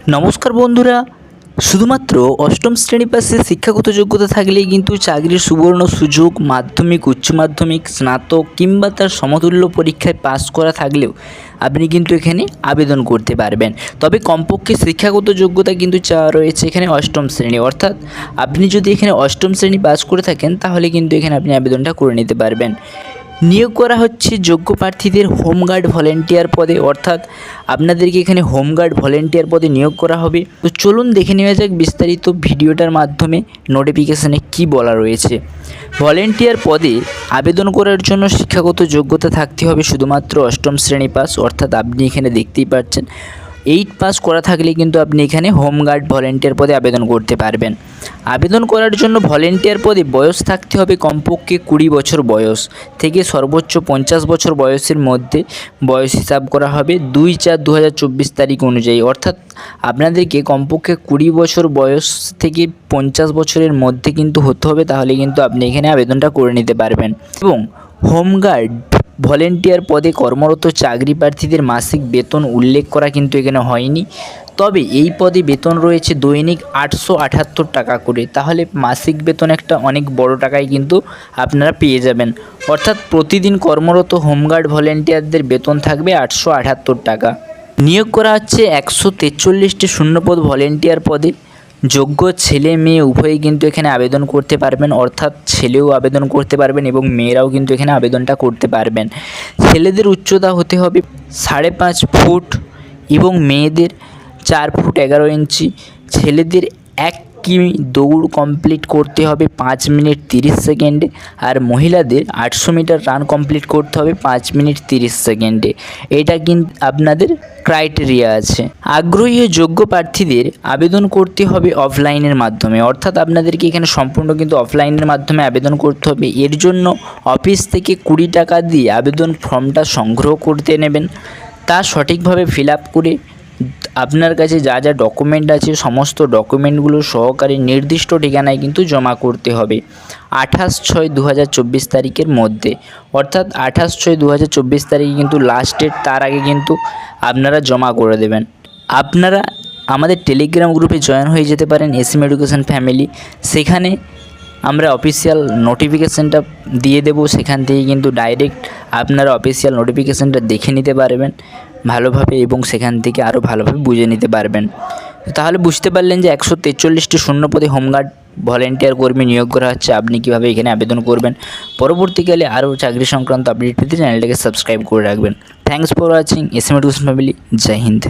নমস্কার বন্ধুরা, শুধুমাত্র অষ্টম শ্রেণি পাশে শিক্ষাগত যোগ্যতা থাকলেই কিন্তু চাকরির সুবর্ণ সুযোগ, মাধ্যমিক, উচ্চ মাধ্যমিক, স্নাতক কিংবা তার সমতুল্য পরীক্ষায় পাস করা থাকলেও আপনি কিন্তু এখানে আবেদন করতে পারবেন। তবে কমপক্ষে শিক্ষাগত যোগ্যতা কিন্তু চাওয়া রয়েছে এখানে অষ্টম শ্রেণি। অর্থাৎ আপনি যদি এখানে অষ্টম শ্রেণি পাস করে থাকেন, তাহলে কিন্তু এখানে আপনি আবেদনটা করে নিতে পারবেন। নিয়োগ করা হচ্ছে যোগ্য প্রার্থীদের হোমগার্ড ভলেন্টিয়ার পদে, অর্থাৎ আপনাদেরকে এখানে হোমগার্ড ভলেন্টিয়ার পদে নিয়োগ করা হবে। তো চলুন দেখে নেওয়া যাক বিস্তারিত ভিডিওটার মাধ্যমে নোটিফিকেশানে কি বলা রয়েছে। ভলেন্টিয়ার পদে আবেদন করার জন্য শিক্ষাগত যোগ্যতা থাকতে হবে শুধুমাত্র অষ্টম শ্রেণি পাস, অর্থাৎ আপনি এখানে দেখতেই পাচ্ছেন। এইট পাস করা থাকলে কিন্তু আপনি এখানে হোমগার্ড ভলেন্টিয়ার পদে আবেদন করতে পারবেন। আবেদন করার জন্য ভলেন্টিয়ার পদে বয়স থাকতে হবে কমপক্ষে কুড়ি বছর বয়স থেকে সর্বোচ্চ পঞ্চাশ বছর বয়সের মধ্যে বয়স হিসাব করা হবে দুই চার দু তারিখ অনুযায়ী। অর্থাৎ আপনাদেরকে কমপক্ষে কুড়ি বছর বয়স থেকে পঞ্চাশ বছরের মধ্যে কিন্তু হতে হবে, তাহলে কিন্তু আপনি এখানে আবেদনটা করে নিতে পারবেন। এবং হোমগার্ড ভলেন্টিয়ার পদে কর্মরত চাকরি প্রার্থীদের মাসিক বেতন উল্লেখ করা কিন্তু এখানে হয়নি। তবে এই পদে বেতন রয়েছে দৈনিক আটশো আটাত্তর টাকা করে। তাহলে মাসিক বেতন একটা অনেক বড় টাকায় কিন্তু আপনারা পেয়ে যাবেন। অর্থাৎ প্রতিদিন কর্মরত হোমগার্ড ভলেন্টিয়ারদের বেতন থাকবে আটশো আটাত্তর টাকা। নিয়োগ করা হচ্ছে একশো তেচল্লিশটি শূন্যপদ ভলেন্টিয়ার পদে। যোগ্য ছেলে মেয়ে উভয়ই কিন্তু এখানে আবেদন করতে পারবেন, অর্থাৎ ছেলেও আবেদন করতে পারবেন এবং মেয়েরাও কিন্তু এখানে আবেদনটা করতে পারবেন। ছেলেদের উচ্চতা হতে হবে সাড়ে পাঁচ ফুট এবং মেয়েদের চার ফুট এগারো ইঞ্চি। ছেলেদের এক কিমি দৌড় কমপ্লিট করতে হবে পাঁচ মিনিট তিরিশ সেকেন্ডে আর মহিলাদের আটশো মিটার রান কমপ্লিট করতে হবে পাঁচ মিনিট তিরিশ সেকেন্ডে। এটা কিন্তু আপনাদের ক্রাইটেরিয়া আছে। আগ্রহী ও যোগ্য প্রার্থীদের আবেদন করতে হবে অফলাইনের মাধ্যমে। অর্থাৎ আপনাদেরকে এখানে সম্পূর্ণ কিন্তু অফলাইনের মাধ্যমে আবেদন করতে হবে। এর জন্য অফিস থেকে কুড়ি টাকা দিয়ে আবেদন ফর্মটা সংগ্রহ করতে নেবেন। তা সঠিকভাবে ফিল আপ করে আপনার কাছে যা যা ডকুমেন্ট আছে, সমস্ত ডকুমেন্টগুলো সহকারে নির্দিষ্ট ঠিকানায় কিন্তু জমা করতে হবে। আঠাশ ছয় দু তারিখের মধ্যে। অর্থাৎ আঠাশ ছয় দু তারিখে কিন্তু লাস্ট ডেট তার আগে কিন্তু আপনারা জমা করে দেবেন। আপনারা আমাদের টেলিগ্রাম গ্রুপে জয়েন হয়ে যেতে পারেন এসএম এডুকেশন ফ্যামিলি সেখানে আমরা অফিসিয়াল নোটিফিকেশানটা দিয়ে দেবো। সেখান থেকে কিন্তু ডাইরেক্ট আপনারা অফিসিয়াল নোটিফিকেশানটা দেখে নিতে পারবেন। ভালোভাবে এবং সেখান থেকে আরও ভালোভাবে বুঝে নিতে পারবেন। তাহলে বুঝতে পারলেন যে একশো তেচল্লিশটি শূন্যপদে হোমগার্ড ভলেন্টিয়ার কর্মী নিয়োগ করা হচ্ছে। আপনি কীভাবে এখানে আবেদন করবেন? পরবর্তীকালে আরও চাকরি সংক্রান্ত আপডেট পেতে চ্যানেলটাকে সাবস্ক্রাইব করে রাখবেন। Thanks for watching S M family Joy Hind